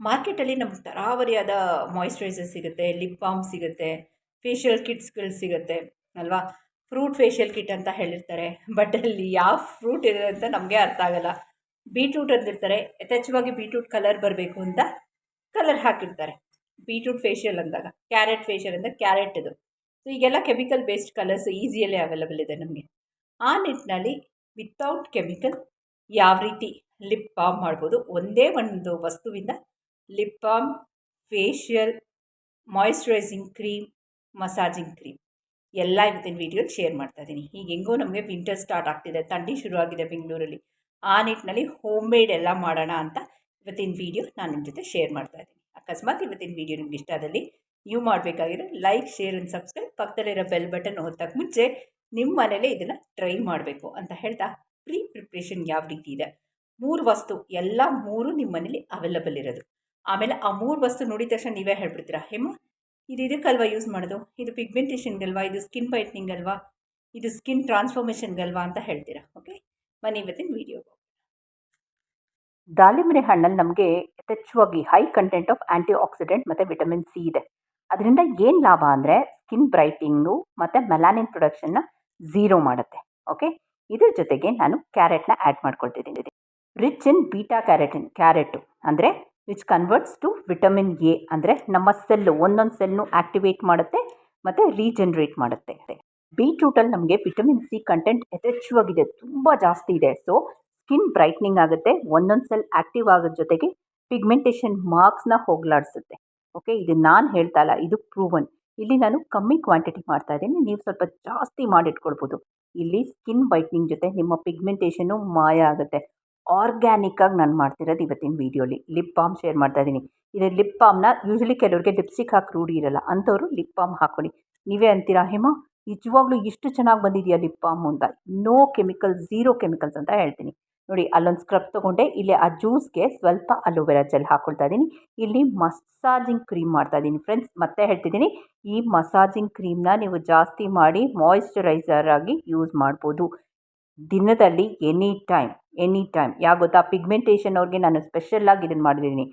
ಮಾರ್ಕೆಟಲ್ಲಿ ನಮ್ಗೆ ತರಾವರಿಯಾದ ಮಾಯಿಶ್ಚರೈಸರ್ ಸಿಗುತ್ತೆ ಲಿಪ್ ಬಾಮ್ ಸಿಗುತ್ತೆ ಫೇಶಿಯಲ್ ಕಿಟ್ಸ್ಗಳು ಸಿಗುತ್ತೆ, ಅಲ್ವಾ? ಫ್ರೂಟ್ ಫೇಶಿಯಲ್ ಕಿಟ್ ಅಂತ ಹೇಳಿರ್ತಾರೆ. ಬಟ್ ಅಲ್ಲಿ ಯಾವ ಫ್ರೂಟ್ ಇದೆ ಅಂತ ನಮಗೆ ಅರ್ಥ ಆಗೋಲ್ಲ. ಬೀಟ್ರೂಟ್ ಅಂದಿರ್ತಾರೆ. ಯಥೇಚ್ಛವಾಗಿ ಬೀಟ್ರೂಟ್ ಕಲರ್ ಬರಬೇಕು ಅಂತ ಕಲರ್ ಹಾಕಿರ್ತಾರೆ. ಬೀಟ್ರೂಟ್ ಫೇಶಿಯಲ್ ಅಂದಾಗ ಕ್ಯಾರೆಟ್ ಫೇಶಿಯಲ್ ಅಂದರೆ ಕ್ಯಾರೆಟ್ ಇದು. ಸೊ ಈಗೆಲ್ಲ ಕೆಮಿಕಲ್ ಬೇಸ್ಡ್ ಕಲರ್ಸ್ ಈಸಿಯಲ್ಲೇ ಅವೈಲಬಲ್ ಇದೆ ನಮಗೆ. ಆ ನಿಟ್ಟಿನಲ್ಲಿ ವಿತೌಟ್ ಕೆಮಿಕಲ್ ಯಾವ ರೀತಿ ಲಿಪ್ ಬಾಮ್ ಮಾಡ್ಬೋದು, ಒಂದೇ ಒಂದು ವಸ್ತುವಿಂದ lip balm facial moisturising cream massaging cream ಎಲ್ಲ ಇವತ್ತಿನ ವೀಡಿಯೋಲಿ ಶೇರ್ ಮಾಡ್ತಾ ಇದ್ದೀನಿ. ಈಗ ಹೆಂಗೋ ನಮಗೆ ವಿಂಟರ್ ಸ್ಟಾರ್ಟ್ ಆಗ್ತಿದೆ. ಥಂಡಿ ಶುರುವಾಗಿದೆ ಬೆಂಗಳೂರಲ್ಲಿ. ಆ ನಿಟ್ಟಿನಲ್ಲಿ ಹೋಮ್ ಮೇಡ್ ಎಲ್ಲ ಮಾಡೋಣ ಅಂತ ಇವತ್ತಿನ ವೀಡಿಯೋ ನಾನು ನಿಮ್ಮ ಜೊತೆ ಶೇರ್ ಮಾಡ್ತಾ ಇದ್ದೀನಿ. ಅಕಸ್ಮಾತ್ ಇವತ್ತಿನ ವೀಡಿಯೋ ನಿಮ್ಗೆ ಇಷ್ಟ ಆದಲ್ಲಿ ನೀವು ಮಾಡಬೇಕಾಗಿರೋ ಲೈಕ್ ಶೇರ್ ಆ್ಯಂಡ್ ಸಬ್ಸ್ಕ್ರೈಬ್ ಪಕ್ಕದಲ್ಲಿರೋ ಬೆಲ್ ಬಟನ್ ಓದಕ್ಕೆ ಮುಂಚೆ ನಿಮ್ಮ ಮನೇಲೇ ಇದನ್ನು ಟ್ರೈ ಮಾಡಬೇಕು ಅಂತ ಹೇಳ್ತಾ ಪ್ರೀ ಪ್ರಿಪ್ರೇಷನ್ ಯಾವ ರೀತಿ ಇದೆ? ಮೂರು ವಸ್ತು, ಎಲ್ಲ ಮೂರು ನಿಮ್ಮ ಮನೇಲಿ ಅವೈಲಬಲ್ ಇರೋದು. ಆಮೇಲೆ ಆ ಮೂರು ವಸ್ತು ನೋಡಿದ ತಕ್ಷಣ ನೀವೇ ಹೇಳ್ಬಿಡ್ತೀರಾ? ಹೇಮ, ಇದು ಇದಕ್ಕಲ್ವಾ ಯೂಸ್ ಮಾಡೋದು? ಇದು ಪಿಗ್ಮೆಂಟೇಷನ್ಗಲ್ವಾ ಇದು ಸ್ಕಿನ್ ವೈಟ್ನಿಂಗ್ ಅಲ್ವಾ ಇದು ಸ್ಕಿನ್ ಟ್ರಾನ್ಸ್ಫಾರ್ಮೇಷನ್ಗಲ್ವಾ ಅಂತ ಹೇಳ್ತೀರಾ? ಓಕೆ ಬನ್ನಿ ಇವತ್ತಿನ ವೀಡಿಯೋ ದಾಳಿಂಬೆ ಹಣ್ಣಲ್ಲಿ ನಮಗೆ ಯಥೇಚ್ಛವಾಗಿ high content of anti accident ಮತ್ತು ವಿಟಮಿನ್ ಸಿ ಇದೆ. ಅದರಿಂದ ಏನು ಲಾಭ ಅಂದರೆ ಸ್ಕಿನ್ ಬ್ರೈಟಿಂಗು ಮತ್ತು ಮೆಲಾನಿನ್ ಪ್ರೊಡಕ್ಷನ್ನ ಝೀರೋ ಮಾಡುತ್ತೆ. ಓಕೆ ಇದ್ರ ಜೊತೆಗೆ ನಾನು ಕ್ಯಾರೆಟ್ನ add ಮಾಡ್ಕೊಳ್ತಿದ್ದೀನಿ. Rich in beta carotene carrot ಅಂದರೆ which converts to vitamin A ಅಂದರೆ ನಮ್ಮ ಸೆಲ್ಲು ಒಂದೊಂದು ಸೆಲ್ನು ಆ್ಯಕ್ಟಿವೇಟ್ ಮಾಡುತ್ತೆ, ಮತ್ತು ರೀಜನ್ರೇಟ್ ಮಾಡುತ್ತೆ. ಬೀಟ್ರೂಟಲ್ಲಿ ನಮಗೆ ವಿಟಮಿನ್ ಸಿ ಕಂಟೆಂಟ್ ಯಥೇಚ್ಛವಾಗಿದೆ ತುಂಬ ಜಾಸ್ತಿ ಇದೆ. ಸೊ ಸ್ಕಿನ್ ಬ್ರೈಟ್ನಿಂಗ್ ಆಗುತ್ತೆ, ಒಂದೊಂದು ಸೆಲ್ ಆ್ಯಕ್ಟಿವ್ ಆಗೋದ್ರ ಜೊತೆಗೆ ಪಿಗ್ಮೆಂಟೇಷನ್ ಮಾರ್ಕ್ಸ್ನ ಹೋಗ್ಲಾಡಿಸುತ್ತೆ. ಓಕೆ ಇದು ನಾನು ಹೇಳ್ತಾ ಇಲ್ಲ, ಇದು ಪ್ರೂವನ್ ಇಲ್ಲಿ ನಾನು ಕಮ್ಮಿ ಕ್ವಾಂಟಿಟಿ ಮಾಡ್ತಾ ಇದ್ದೀನಿ, ನೀವು ಸ್ವಲ್ಪ ಜಾಸ್ತಿ ಮಾಡಿಟ್ಕೊಳ್ಬೋದು. ಇಲ್ಲಿ ಸ್ಕಿನ್ ವೈಟ್ನಿಂಗ್ ಜೊತೆ ನಿಮ್ಮ ಪಿಗ್ಮೆಂಟೇಷನ್ನು ಮಾಯ ಆಗುತ್ತೆ. ಆರ್ಗ್ಯಾನಿಕ್ಕಾಗಿ ನಾನು ಮಾಡ್ತಿರೋದು ಇವತ್ತಿನ ವೀಡಿಯೋಲಿ. ಲಿಪ್ ಬಾಮ್ ಶೇರ್ ಮಾಡ್ತಾ ಇದ್ದೀನಿ ಇದು ಲಿಪ್ ಬಾಮ್ನ ಯೂಶ್ವಲಿ ಕೆಲವ್ರಿಗೆ ಲಿಪ್ಸ್ಟಿಕ್ ಹಾಕಿ ರೂಢಿ ಇರಲ್ಲ. ಅಂಥವ್ರು ಲಿಪ್ ಬಾಮ್ ಹಾಕ್ಕೊಳ್ಳಿ ನೀವೇ ಅಂತೀರಾ, ಹೇಮ? ನಿಜವಾಗ್ಲೂ ಇಷ್ಟು ಚೆನ್ನಾಗಿ ಬಂದಿದೆಯಾ ಲಿಪ್ ಬಾಮ್ ಅಂತ? ನೋ ಕೆಮಿಕಲ್ಸ್ ಝೀರೋ ಕೆಮಿಕಲ್ಸ್ ಅಂತ ಹೇಳ್ತೀನಿ. ನೋಡಿ, ಅಲ್ಲೊಂದು ಸ್ಕ್ರಬ್ ತೊಗೊಂಡೆ. ಇಲ್ಲಿ ಆ ಜ್ಯೂಸ್ಗೆ ಸ್ವಲ್ಪ ಅಲೋವೆರಾ ಜೆಲ್ ಹಾಕ್ಕೊಳ್ತಾ ಇದ್ದೀನಿ ಇಲ್ಲಿ ಮಸಾಜಿಂಗ್ ಕ್ರೀಮ್ ಮಾಡ್ತಾ ಇದ್ದೀನಿ ಫ್ರೆಂಡ್ಸ್ ಮತ್ತೆ ಹೇಳ್ತಿದ್ದೀನಿ, ಈ ಮಸಾಜಿಂಗ್ ಕ್ರೀಮ್ನ ನೀವು ಜಾಸ್ತಿ ಮಾಡಿ ಮಾಯಿಶ್ಚರೈಸರ್ ಆಗಿ ಯೂಸ್ ಮಾಡ್ಬೋದು. ದಿನದಲ್ಲಿ ಎನಿ ಟೈಮ್ ಎನಿ ಟೈಮ್ ಯಾವ ಗೊತ್ತಾ? ಪಿಗ್ಮೆಂಟೇಷನ್ ಅವ್ರಿಗೆ ನಾನು ಸ್ಪೆಷಲಾಗಿ ಇದನ್ನು ಮಾಡಿದ್ದೀನಿ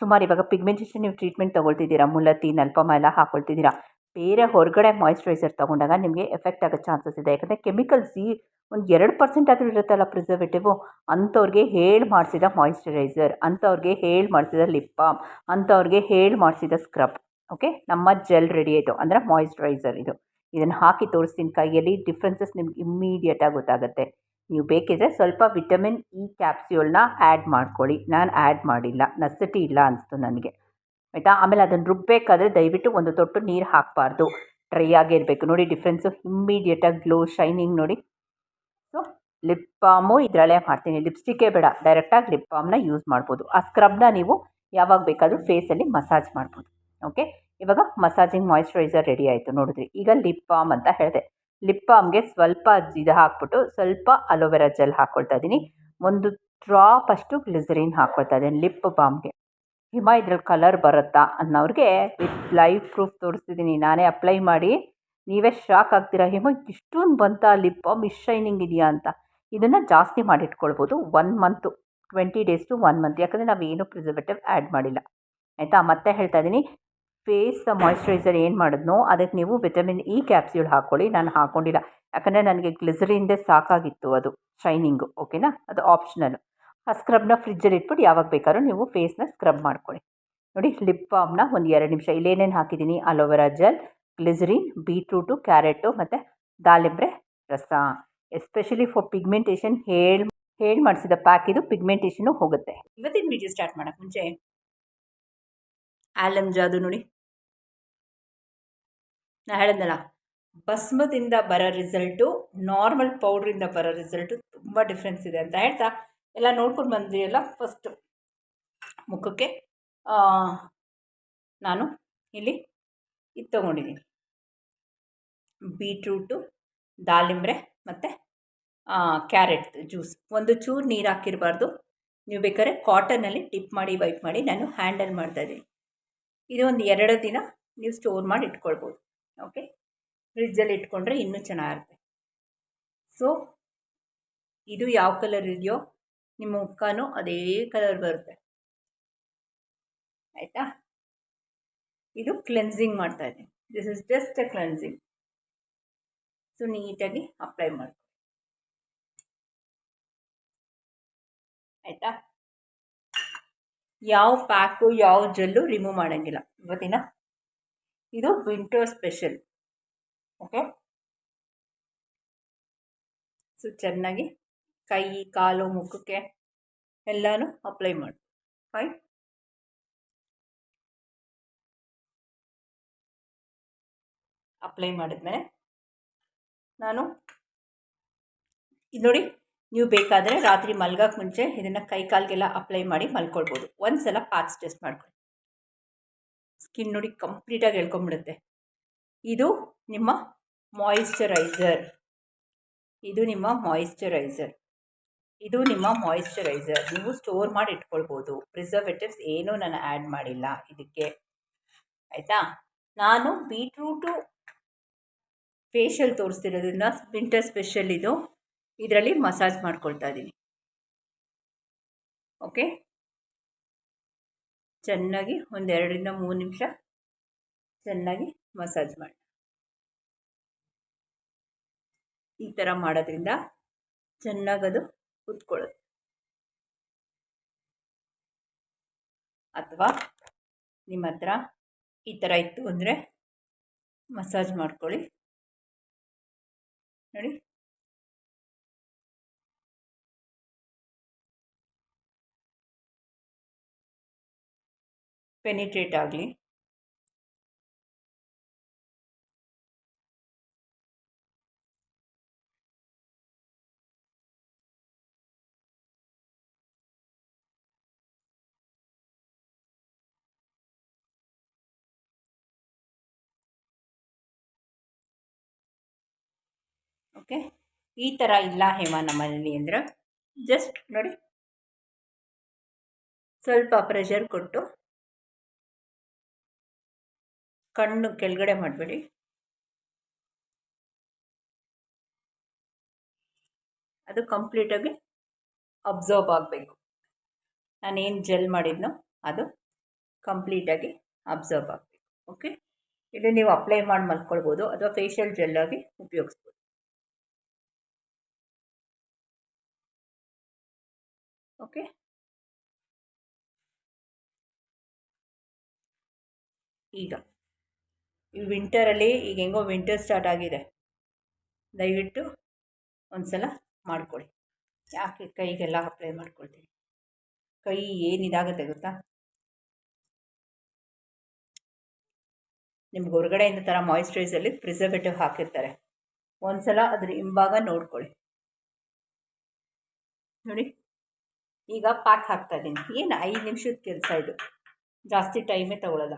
ಸುಮಾರು ಇವಾಗ ಪಿಗ್ಮೆಂಟೇಷನ್ ನೀವು ಟ್ರೀಟ್ಮೆಂಟ್ ತೊಗೊಳ್ತಿದ್ದೀರಾ? ಮುಲತಿ ನಲ್ಪಮ ಎಲ್ಲ ಹಾಕೊಳ್ತಿದ್ದೀರಾ? ಬೇರೆ ಹೊರಗಡೆ ಮಾಯಿಶ್ಚರೈಸರ್ ತೊಗೊಂಡಾಗ ನಿಮಗೆ ಎಫೆಕ್ಟ್ ಆಗೋ ಚಾನ್ಸಸ್ ಇದೆ. ಯಾಕಂದರೆ ಕೆಮಿಕಲ್ಸ್ ಈ ಒಂದು ಎರಡು ಪರ್ಸೆಂಟ್ ಆದರೂ ಇರುತ್ತಲ್ಲ ಪ್ರಿಸರ್ವೇಟಿವು ಅಂಥವ್ರಿಗೆ ಹೇಳಿ ಮಾಡಿಸಿದ ಮಾಯಿಶ್ಚರೈಸರ್ ಅಂಥವ್ರಿಗೆ ಹೇಳಿ ಮಾಡಿಸಿದ ಲಿಪ್ ಬಾಮ್ ಅಂಥವ್ರಿಗೆ ಹೇಳಿ ಮಾಡಿಸಿದ ಸ್ಕ್ರಬ್ ಓಕೆ ನಮ್ಮ ಜೆಲ್ ರೆಡಿ ಆಯಿತು ಅಂದರೆ ಮಾಯಿಶ್ಚರೈಸರ್ ಇದು. ಇದನ್ನು ಹಾಕಿ ತೋರಿಸ್ತೀನಿ ಕೈಯಲ್ಲಿ ಡಿಫ್ರೆನ್ಸಸ್ ನಿಮ್ಗೆ ಇಮ್ಮಿಡಿಯೇಟಾಗಿ ಗೊತ್ತಾಗುತ್ತೆ. ನೀವು ಬೇಕಿದ್ರೆ ಸ್ವಲ್ಪ ವಿಟಮಿನ್ ಇ ಕ್ಯಾಪ್ಸ್ಯೂಲ್ನ ಆ್ಯಡ್ ಮಾಡ್ಕೊಳ್ಳಿ. ನಾನು ಆ್ಯಡ್ ಮಾಡಿಲ್ಲ. ನಸಟಿ ಇಲ್ಲ ಅನಿಸ್ತು ನನಗೆ. ಆಯಿತಾ? ಆಮೇಲೆ ಅದನ್ನು ರುಬ್ಬಬೇಕಾದ್ರೆ ದಯವಿಟ್ಟು ಒಂದು ತೊಟ್ಟು ನೀರು ಹಾಕಬಾರ್ದು. ಡ್ರೈ ಇರಬೇಕು ನೋಡಿ ಡಿಫ್ರೆನ್ಸು. ಇಮ್ಮಿಡಿಯೇಟಾಗಿ ಗ್ಲೋ ಶೈನಿಂಗ್ ನೋಡಿ. ಸೊ, ಲಿಪ್ ಬಾಮು ಇದರಲ್ಲೇ ಮಾಡ್ತೀನಿ. ಲಿಪ್ಸ್ಟಿಕ್ಕೇ ಬೇಡ. ಡೈರೆಕ್ಟಾಗಿ ಲಿಪ್ ಬಾಮ್ನ ಯೂಸ್ ಮಾಡ್ಬೋದು. ಆ ಸ್ಕ್ರಬ್ನ ನೀವು ಯಾವಾಗ ಬೇಕಾದರೂ ಫೇಸಲ್ಲಿ ಮಸಾಜ್ ಮಾಡ್ಬೋದು. ಓಕೆ? ಇವಾಗ ಮಸಾಜಿಂಗ್ ಮಾಯಿಶ್ಚರೈಸರ್ ರೆಡಿ ಆಯಿತು ನೋಡಿದ್ರಿ. ಈಗ ಲಿಪ್ ಬಾಮ್ ಅಂತ ಹೇಳಿದೆ. ಲಿಪ್ ಬಾಮ್ಗೆ ಸ್ವಲ್ಪ ಇದು ಹಾಕ್ಬಿಟ್ಟು ಸ್ವಲ್ಪ ಅಲೋವೆರಾ ಜೆಲ್ ಹಾಕ್ಕೊಳ್ತಾ ಇದ್ದೀನಿ. ಒಂದು ಡ್ರಾಪ್ ಅಷ್ಟು ಗ್ಲಿಸರಿನ್ ಹಾಕ್ಕೊಳ್ತಾ ಇದ್ದೀನಿ ಲಿಪ್ ಬಾಮ್ಗೆ. ಹಿಮ ಇದ್ರಲ್ಲಿ ಕಲರ್ ಬರುತ್ತಾ ಅನ್ನೋರಿಗೆ ವಿತ್ ಲೈವ್ ಪ್ರೂಫ್ ತೋರಿಸ್ತಿದ್ದೀನಿ. ನಾನೇ ಅಪ್ಲೈ ಮಾಡಿ. ನೀವೇ ಶಾಕ್ ಆಗ್ತೀರಾ? ಹಿಮ, ಇಷ್ಟೊಂದು ಬಂತ ಲಿಪ್ ಬಾಮ್? ಇಷ್ಟು ಶೈನಿಂಗ್ ಇದೆಯಾ ಅಂತ. ಇದನ್ನು ಜಾಸ್ತಿ ಮಾಡಿಟ್ಕೊಳ್ಬೋದು. One month, twenty days to one month. ಯಾಕಂದರೆ ನಾವು ಏನೂ ಪ್ರಿಸರ್ವೇಟಿವ್ ಆ್ಯಡ್ ಮಾಡಿಲ್ಲ. ಆಯಿತಾ? ಮತ್ತೆ ಹೇಳ್ತಾ ಇದ್ದೀನಿ. ಫೇಸ್ ಮಾಯಿಶ್ಚರೈಸರ್ ಏನು ಮಾಡಿದ್ನೋ ಅದಕ್ಕೆ ನೀವು ವಿಟಮಿನ್ ಇ ಕ್ಯಾಪ್ಸ್ಯೂಲ್ ಹಾಕ್ಕೊಳ್ಳಿ ನಾನು ಹಾಕ್ಕೊಂಡಿಲ್ಲ ಯಾಕಂದರೆ ನನಗೆ ಗ್ಲಿಸರಿಂದೇ ಸಾಕಾಗಿತ್ತು ಅದು ಶೈನಿಂಗು ಓಕೆನಾ ಅದು ಆಪ್ಷನಲ್ ಆ ಸ್ಕ್ರಬ್ನ ಫ್ರಿಜ್ಜಲ್ಲಿ ಇಟ್ಬಿಟ್ಟು ಯಾವಾಗ ಬೇಕಾದ್ರೂ ನೀವು ಫೇಸ್ನ ಸ್ಕ್ರಬ್ ಮಾಡ್ಕೊಳ್ಳಿ. ನೋಡಿ ಲಿಪ್ ಬಾಮ್ನ ಒಂದು ಎರಡು ನಿಮಿಷ. ಇಲ್ಲೇನೇನು ಹಾಕಿದ್ದೀನಿ aloe vera gel glycerine beetroot carrot ಮತ್ತು ದಾಳಿಂಬ್ರೆ ರಸ. ಎಸ್ಪೆಷಲಿ ಫಾರ್ ಪಿಗ್ಮೆಂಟೇಷನ್ ಹೇಳಿ ಹೇಳಿ ಮಾಡಿಸಿದ ಪ್ಯಾಕ್ ಇದು ಪಿಗ್ಮೆಂಟೇಷನು ಹೋಗುತ್ತೆ. ಇವತ್ತಿನ ವೀಡಿಯೋ ಸ್ಟಾರ್ಟ್ ಮಾಡೋಕ್ಕೆ ಮುಂಚೆ ಆಲಮ್ ಜಾದು ನೋಡಿ. ನಾ ಹೇಳಿದ್ನಲ್ಲ, ಭಸ್ಮದಿಂದ ಬರೋ ರಿಸಲ್ಟು ನಾರ್ಮಲ್ ಪೌಡ್ರಿಂದ ಬರೋ ರಿಸಲ್ಟು ತುಂಬ ಡಿಫ್ರೆನ್ಸ್ ಇದೆ ಅಂತ ಹೇಳ್ತಾ, ಎಲ್ಲ ನೋಡ್ಕೊಂಡು ಬಂದ್ರಿ ಅಲ್ಲ ಫಸ್ಟು ಮುಖಕ್ಕೆ. ನಾನು ಇಲ್ಲಿ ಇದು ತೊಗೊಂಡಿದ್ದೀನಿ ಬೀಟ್ರೂಟು ದಾಳಿಂಬ್ರೆ ಮತ್ತು ಕ್ಯಾರೆಟ್ ಜ್ಯೂಸ್ ಒಂದು ಚೂರು ನೀರು ಹಾಕಿರಬಾರ್ದು. ನೀವು ಬೇಕಾದ್ರೆ ಕಾಟನಲ್ಲಿ ಟಿಪ್ ಮಾಡಿ ವೈಪ್ ಮಾಡಿ ನಾನು ಹ್ಯಾಂಡಲ್ ಮಾಡ್ತಾಯಿದ್ದೀನಿ ಇದು ಒಂದು ಎರಡು ದಿನ ನೀವು ಸ್ಟೋರ್ ಮಾಡಿ ಇಟ್ಕೊಳ್ಬೋದು. ಓಕೆ ಫ್ರಿಜ್ಜಲ್ಲಿ ಇಟ್ಕೊಂಡ್ರೆ ಇನ್ನೂ ಚೆನ್ನಾಗಿರುತ್ತೆ. ಸೊ ಇದು ಯಾವ ಕಲರ್ ಇದೆಯೋ ನಿಮ್ಮ ಮುಖನೂ ಅದೇ ಕಲರ್ ಬರುತ್ತೆ. ಆಯಿತಾ? ಇದು ಕ್ಲೆನ್ಸಿಂಗ್ ಮಾಡ್ತಾ ಇದ್ದೀನಿ. This is just a cleansing so ನೀಟಾಗಿ ಅಪ್ಲೈ ಮಾಡಿ ಆಯಿತಾ? ಯಾವ ಪ್ಯಾಕು, ಯಾವ ಜೆಲ್ಲು ರಿಮೂವ್ ಮಾಡೋಂಗಿಲ್ಲ. ಇವತ್ತಿನ ಇದು ವಿಂಟರ್ ಸ್ಪೆಷಲ್ ಓಕೆ ಸೊ ಚೆನ್ನಾಗಿ ಕೈ, ಕಾಲು, ಮುಖಕ್ಕೆ ಎಲ್ಲನೂ ಅಪ್ಲೈ ಮಾಡಿ. ಫೈನ್ ಅಪ್ಲೈ ಮಾಡಿದ್ಮೇಲೆ ನಾನು, ಇದು ನೋಡಿ ನೀವು ಬೇಕಾದರೆ ರಾತ್ರಿ ಮಲ್ಗೋಕ್ಕೆ ಮುಂಚೆ ಇದನ್ನು ಕೈ ಕಾಲಿಗೆಲ್ಲ ಅಪ್ಲೈ ಮಾಡಿ ಮಲ್ಕೊಳ್ಬೋದು. ಒಂದು ಸಲ ಪ್ಯಾಚ್ ಟೆಸ್ಟ್ ಮಾಡ್ಕೊಳ್ಳಿ. ಸ್ಕಿನ್ ನೋಡಿ ಕಂಪ್ಲೀಟಾಗಿ ಹೇಳ್ಕೊಂಬಿಡುತ್ತೆ ಇದು ನಿಮ್ಮ ಮಾಯಿಶ್ಚರೈಸರ್ ಇದು ನಿಮ್ಮ ಮಾಯಿಶ್ಚರೈಸರ್ ಇದು ನಿಮ್ಮ ಮಾಯಿಶ್ಚರೈಸರ್ ನೀವು ಸ್ಟೋರ್ ಮಾಡಿ ಇಟ್ಕೊಳ್ಬೋದು. ಪ್ರಿಸರ್ವೇಟಿವ್ಸ್ ಏನೂ ನಾನು ಆ್ಯಡ್ ಮಾಡಿಲ್ಲ ಇದಕ್ಕೆ. ಆಯಿತಾ? ನಾನು ಬೀಟ್ರೂಟು ಫೇಶಿಯಲ್ ತೋರಿಸ್ತಿರೋದ್ರಿಂದ ವಿಂಟರ್ ಸ್ಪೆಷಲ್ ಇದು. ಇದರಲ್ಲಿ ಮಸಾಜ್ ಮಾಡ್ಕೊಳ್ತಾ ಇದ್ದೀನಿ ಓಕೆ ಚೆನ್ನಾಗಿ ಒಂದೆರಡರಿಂದ ಮೂರು ನಿಮಿಷ ಚೆನ್ನಾಗಿ ಮಸಾಜ್ ಮಾಡಿ. ಈ ಥರ ಮಾಡೋದ್ರಿಂದ ಚೆನ್ನಾಗದು ಕುತ್ಕೊಳ್ಳುತ್ತೆ ಅಥವಾ ನಿಮ್ಮ ಹತ್ರ ಈ ಥರ ಇತ್ತು ಅಂದರೆ ಮಸಾಜ್ ಮಾಡ್ಕೊಳ್ಳಿ. ನೋಡಿ. ಪೆನಿಟ್ರೇಟ್ ಆಗಲಿ. ಓಕೆ ಈ ಥರ ಇಲ್ಲ ಹೇಮ ನಮ್ಮಲ್ಲಿ ಅಂದ್ರೆ ಜಸ್ಟ್ ನೋಡಿ. ಸ್ವಲ್ಪ ಪ್ರೆಷರ್ ಕೊಟ್ಟು. ಕಣ್ಣು ಕೆಳಗಡೆ ಮಾಡಬೇಡಿ. ಅದು ಕಂಪ್ಲೀಟಾಗಿ ಅಬ್ಸರ್ವ್ ಆಗಬೇಕು. ನಾನೇನು ಜೆಲ್ ಮಾಡಿದ್ನೋ ಅದು ಕಂಪ್ಲೀಟಾಗಿ ಅಬ್ಸರ್ವ್ ಆಗಬೇಕು. ಓಕೆ ಇದು ನೀವು ಅಪ್ಲೈ ಮಾಡಿ ಮಲ್ಕೊಳ್ಬೋದು ಅಥವಾ ಫೇಶಿಯಲ್ ಜೆಲ್ಲಾಗಿ ಉಪಯೋಗಿಸ್ಬೋದು. ಓಕೆ ಈಗ. ಈ ವಿಂಟರಲ್ಲಿ ಈಗ ಹೆಂಗೋ ವಿಂಟರ್ ಸ್ಟಾರ್ಟ್ ಆಗಿದೆ. ದಯವಿಟ್ಟು ಒಂದು ಸಲ ಮಾಡ್ಕೊಳ್ಳಿ. ಯಾಕೆ ಕೈಗೆಲ್ಲ ಅಪ್ಲೈ ಮಾಡ್ಕೊಳ್ತೀನಿ ಕೈ ಏನಿದಾಗುತ್ತೆ ಗೊತ್ತಾ? ನಿಮ್ಗೆ ಹೊರಗಡೆಯಿಂದ ಥರ ಮಾಯಿಶ್ಚರೈಸಲ್ಲಿ ಪ್ರಿಸರ್ವೇಟಿವ್ ಹಾಕಿರ್ತಾರೆ. ಒಂದು ಸಲ ಅದ್ರ ಹಿಂಭಾಗ ನೋಡ್ಕೊಳ್ಳಿ. ನೋಡಿ, ಈಗ ಪ್ಯಾಕ್ ಹಾಕ್ತಾ ಇದ್ದೀನಿ. ಏನು ಐದು ನಿಮಿಷದ ಕೆಲಸ ಇದು? ಜಾಸ್ತಿ ಟೈಮೇ ತಗೊಳ್ಳಲ್ಲ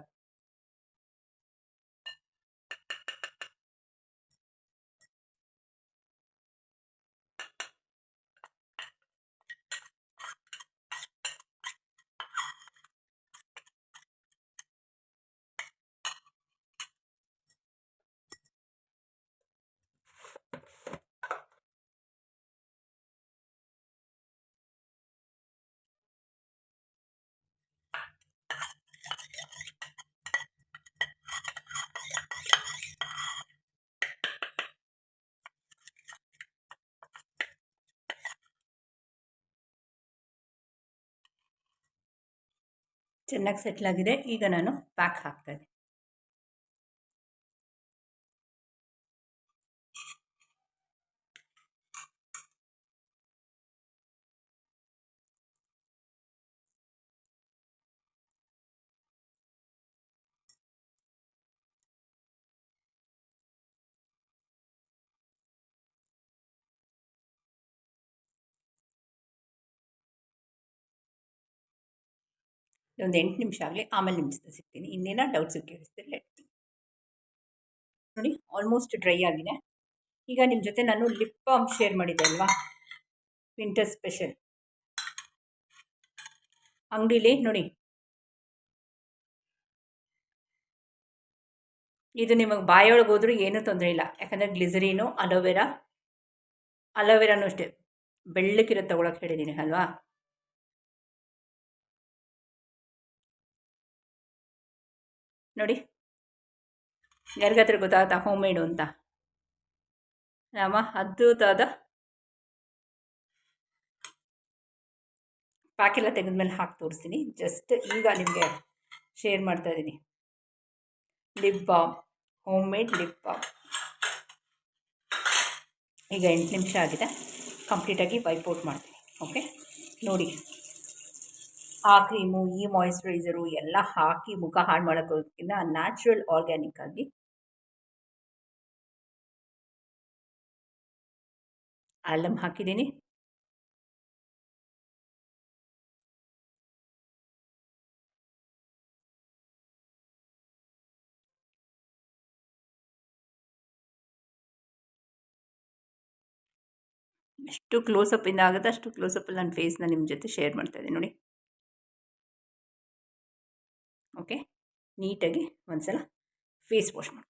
ಚೆನ್ನಾಗಿ ಸೆಟ್ಲಾಗಿದೆ ಈಗ ನಾನು ಪ್ಯಾಕ್ ಹಾಕ್ತಾಯಿದ್ದೆ ಒಂದು ಎಂಟು ನಿಮಿಷ ಆಗಲಿ ಆಮೇಲೆ ನಿಮ್ಮ ಜೊತೆ ಸಿಗ್ತೀನಿ. ಇನ್ನೇನೋ ಡೌಟ್ಸ್ ಕೇಳಿಸ್ತೀರಿ ಲೆಟ್ ನೋಡಿ ಆಲ್ಮೋಸ್ಟ್ ಡ್ರೈ ಆಗಿದೆ. ಈಗ ನಿಮ್ಮ ಜೊತೆ ನಾನು ಲಿಪ್ ಬಾಮ್ ಶೇರ್ ಮಾಡಿದ್ದೆ ಅಲ್ವಾ? ವಿಂಟರ್ ಸ್ಪೆಷಲ್ ಅಂಗಡೀಲಿ ನೋಡಿ. ಇದು ನಿಮಗೆ ಬಾಯೊಳಗೆ ಹೋದ್ರೂ ಏನೂ ತೊಂದರೆ ಇಲ್ಲ. ಯಾಕಂದರೆ ಗ್ಲಿಸರೀನು, ಅಲೋವೆರಾ, ಅಲೋವೆರಾನು ಅಷ್ಟೇ. ಬೆಳ್ಳಕ್ಕಿರೋ ತೊಗೊಳಕ್ಕೆ ಹೇಳಿದ್ದೀನಿ ಅಲ್ವಾ? ನೋಡಿ. ಯಾರಿಗಾದ್ರೂ ಗೊತ್ತಾಗುತ್ತಾ? ಹೋಮ್ ಮೇಡ್ ಅಂತ. ನಮ್ಮ ಅದ್ಭುತವಾದ ಪ್ಯಾಕೆಲ್ಲ ತೆಗೆದ್ಮೇಲೆ ಹಾಕಿ ತೋರಿಸ್ತೀನಿ. ಜಸ್ಟ್ ಈಗ ನಿಮಗೆ ಶೇರ್ ಮಾಡ್ತಾ ಇದ್ದೀನಿ. Lip balm home made lip balm ಈಗ ಎಂಟು ನಿಮಿಷ ಆಗಿದೆ. ಕಂಪ್ಲೀಟಾಗಿ ವೈಪ್ ಔಟ್ ಮಾಡ್ತೀನಿ. ಓಕೆ ನೋಡಿ. ಆ ಕ್ರೀಮು ಈ ಮಾಯಿಶ್ಚರೈಸರು ಎಲ್ಲ ಹಾಕಿ ಮುಖ ಹಾಳು ಮಾಡೋಕ್ಕೋದಕ್ಕಿಂತ ನ್ಯಾಚುರಲ್ ಆರ್ಗ್ಯಾನಿಕ್ ಆಗಿ ಆಲಮ್ ಹಾಕಿದ್ದೀನಿ. ಎಷ್ಟು ಕ್ಲೋಸಪ್ಪಿಂದ ಆಗುತ್ತೆ ಅಷ್ಟು ಕ್ಲೋಸಪ್ಪಲ್ಲಿ ನನ್ನ ಫೇಸ್ನ ನಿಮ್ಮ ಜೊತೆ ಶೇರ್ ಮಾಡ್ತಾ ಇದ್ದೀನಿ ನೋಡಿ. ಓಕೆ ನೀಟಾಗಿ ಒಂದ್ಸಲ ಫೇಸ್ ವಾಶ್ ಮಾಡ್ಕೊಳ್ತೀನಿ.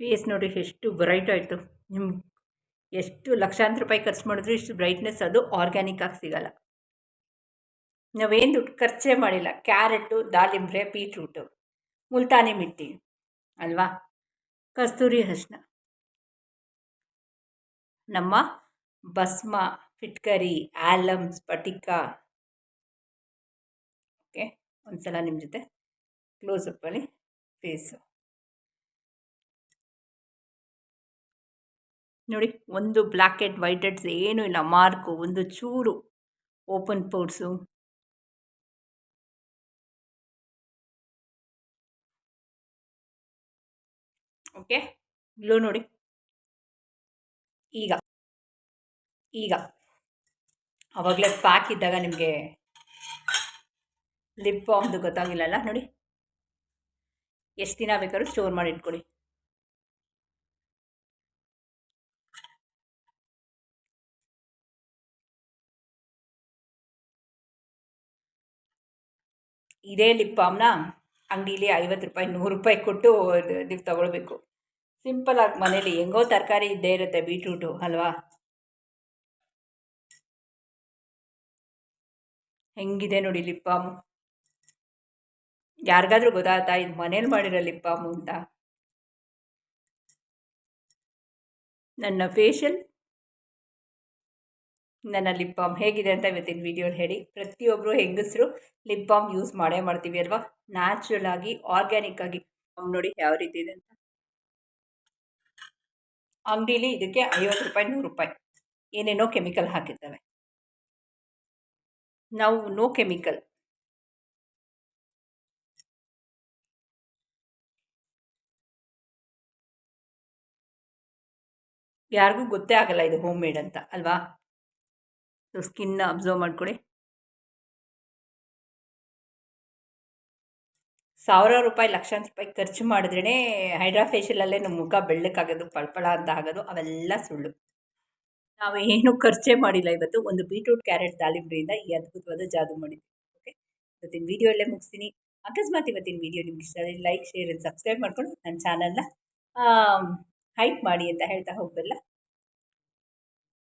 ಫೇಸ್ ನೋಡಿ ಎಷ್ಟು ಬ್ರೈಟ್ ಆಯಿತು. ನಿಮ್ಮ ಎಷ್ಟು ಲಕ್ಷಾಂತರ ರೂಪಾಯಿ ಖರ್ಚು ಮಾಡಿದ್ರು ಇಷ್ಟು ಬ್ರೈಟ್ನೆಸ್ ಅದು ಆರ್ಗ್ಯಾನಿಕ್ ಆಗಿ ಸಿಗಲ್ಲ. ನಾವೇನು ದುಡ್ಡು ಖರ್ಚೇ ಮಾಡಿಲ್ಲ. ಕ್ಯಾರೆಟು ದಾಳಿಂಬ್ರೆ ಬೀಟ್ರೂಟು ಮುಲ್ತಾನಿ ಮಿಟ್ಟಿ, ಅಲ್ವಾ? ಕಸ್ತೂರಿ ಅರಿಶಿನ ನಮ್ಮ ಭಸ್ಮ, ಫಿಟ್ಕರಿ ಆಲಮ್ ಸ್ಫಟಿಕ. ಓಕೆ, ಒಂದ್ಸಲ ನಿಮ್ಮ ಜೊತೆ ಕ್ಲೋಸಪ್ಪಲ್ಲಿ ಫೇಸು ನೋಡಿ, ಒಂದು ಬ್ಲ್ಯಾಕ್ ಹೆಡ್ ವೈಟ್ ಹೆಡ್ಸ್ ಏನೂ ಇಲ್ಲ, ಮಾರ್ಕು, ಒಂದು ಚೂರು ಓಪನ್ ಪೋರ್ಸು. ಓಕೆ ಗ್ಲೋ ನೋಡಿ. ಈಗ. ಈಗ. ಆವಾಗಲೇ ಪ್ಯಾಕ್ ಇದ್ದಾಗ ನಿಮಗೆ ಲಿಪ್ ಬಾಮ್ದು ಗೊತ್ತಾಗಿಲ್ಲಲ್ಲ ನೋಡಿ. ಎಷ್ಟು ದಿನ ಬೇಕಾದ್ರೂ ಸ್ಟೋರ್ ಮಾಡಿ ಇಟ್ಕೊಳ್ಳಿ. ಇದೇ ಲಿಪ್ ಬಾಮ್ನ ಅಂಗಡೀಲಿ ಐವತ್ತು ರೂಪಾಯಿ, ನೂರು ರೂಪಾಯಿ ಕೊಟ್ಟು ನೀವು ತೊಗೊಳ್ಬೇಕು. ಸಿಂಪಲಾಗಿ ಮನೇಲಿ ಹೆಂಗೋ ತರಕಾರಿ ಇದ್ದೇ ಇರುತ್ತೆ ಬೀಟ್ರೂಟು ಅಲ್ವಾ? ಹೆಂಗಿದೆ ನೋಡಿ ಲಿಪ್ ಬಾಮು. ಯಾರಿಗಾದ್ರೂ ಗೊತ್ತಾಯ್ತಾ? ಇದು ಮನೇಲಿ ಮಾಡಿರೋ ಲಿಪ್ ಬಾಮು ಅಂತ. ನನ್ನ ಫೇಶಿಯಲ್ ನನ್ನ ಲಿಪ್ ಬಾಮ್ ಹೇಗಿದೆ ಅಂತ ಇವತ್ತಿನ ವಿಡಿಯೋ ಹೇಳಿ. ಪ್ರತಿಯೊಬ್ಬರು ಹೆಂಗಸರು ಲಿಪ್ ಬಾಮ್ ಯೂಸ್ ಮಾಡೇ ಮಾಡ್ತೀವಿ ಅಲ್ವಾ? ನ್ಯಾಚುರಲ್ ಆಗಿ ಆರ್ಗ್ಯಾನಿಕ್ ಆಗಿ ನೋಡಿ ಯಾವ ರೀತಿ ಇದೆ ಅಂತ. ಅಂಗಡೀಲಿ ಇದಕ್ಕೆ ಐವತ್ತು ರೂಪಾಯಿ, ನೂರು ರೂಪಾಯಿ ಏನೇನೋ ಕೆಮಿಕಲ್ ಹಾಕಿರ್ತವೆ ನಾವು ನೋ ಕೆಮಿಕಲ್ ಯಾರಿಗೂ ಗೊತ್ತೇ ಆಗಲ್ಲ ಇದು ಹೋಮ್ ಮೇಡ್ ಅಂತ, ಅಲ್ವಾ? ಸೊ ಸ್ಕಿನ್ನ ಅಬ್ಸರ್ವ್ ಮಾಡಿಕೊಡಿ. ಸಾವಿರ ರೂಪಾಯಿ, ಲಕ್ಷಾಂತರ ರೂಪಾಯಿ ಖರ್ಚು ಮಾಡಿದ್ರೇ ಹೈಡ್ರಾ ಫೇಶಿಯಲಲ್ಲೇ ನಮ್ಮ ಮುಖ ಬೆಳ್ಳಕ್ಕಾಗೋದು, ಪಳಪಳ ಅಂತ ಆಗೋದು, ಅವೆಲ್ಲ ಸುಳ್ಳು. ನಾವೇನು ಖರ್ಚೇ ಮಾಡಿಲ್ಲ ಇವತ್ತು. ಒಂದು ಬೀಟ್ರೂಟ್ ಕ್ಯಾರೆಟ್ ದಾಳಿಂಬ್ರೆಯಿಂದ ಈ ಅದ್ಭುತವಾದ ಜಾದು ಮಾಡಿದ್ವಿ. ಓಕೆ? ಇವತ್ತಿನ ವೀಡಿಯೋ ಅಲ್ಲೇ ಮುಗಿಸ್ತೀನಿ. ಅಕಸ್ಮಾತ್ ಇವತ್ತಿನ ವೀಡಿಯೋ ನಿಮ್ಗೆ ಇಷ್ಟ ಲೈಕ್, ಶೇರ್ ಆ್ಯಂಡ್ ಸಬ್ಸ್ಕ್ರೈಬ್ ಮಾಡ್ಕೊಂಡು ನನ್ನ ಚಾನಲ್ನ ಹೈಪ್ ಮಾಡಿ ಅಂತ ಹೇಳ್ತಾ ಹೋಗಬಲ್ಲ